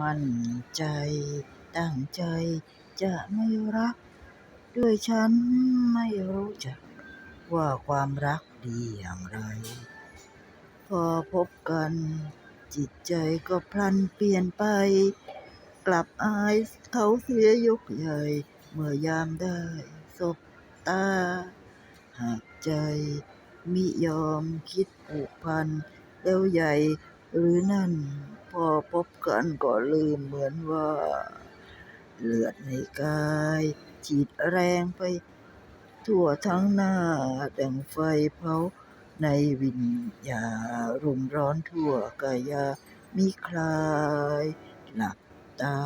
มั่นใจ ตั้งใจจะไม่รัก ด้วยฉันไม่รู้จัก ว่าความรักดีอย่างไร พอพบกัน จิตใจก็พลันเปลี่ยนไป กลับอายเขาเสียยกใหญ่ เมื่อยามได้สบตา หากใจมิยอมคิดผูกพันแล้วใหญ่หรือนั่น พอพบกันก็ลืมเหมือนว่า เลือดในกายฉีดแรงไป ทั่วทั้งหน้าดังไฟเผาในวิญญารุมร้อนทั่วกายามิคลาย หลับตา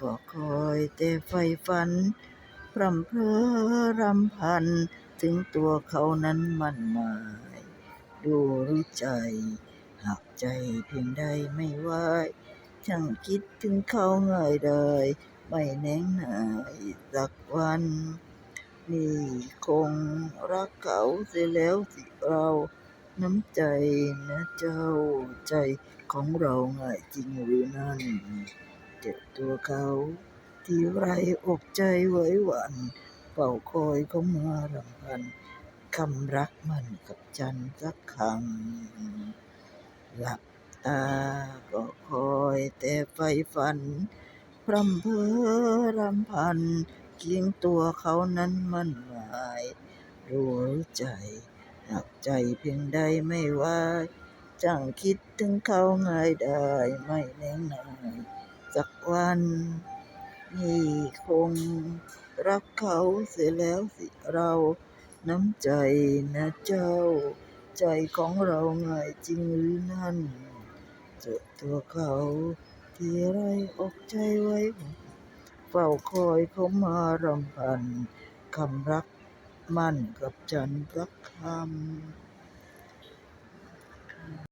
ก็คอยแต่ไฟฝัน พรำเพรอรำพัน ถึงตัวเขานั้นมั่นหมาย ดูรือใจ หากใจเพียงใดไม่ไหวช่างคิดถึงเขาง่ายได้ไม่แน่งหนายสักวัน นี่คงรักเขาเสียแล้วสิเราน้ำใจนะเจ้าใจของเราง่ายจริงหรือนั่นเจ็บตัวเขาที่ไรอกใจไหวหวันเฝ้าคอยเขามารำพันคำรักมันกับฉันสักคำ หลับตาก็คอยแต่ไฟฝัน พร่ำเพ้อรำพันเคียงตัวเขานั้นมั่นหมายรู้ใจหากใจเพียงใดไม่ไหวจังคิดถึงเขาง่ายได้ไม่แน่นายสักวันนี่คงรักเขาเสียแล้วสิเราน้ำใจนะเจ้า ใจของเราง่ายจริงหรือนั่นเจอตัวเขาที่ไรอกใจไว้ เฝ้าคอยเขามารำพันคำรักมั่นกับฉันรักคำ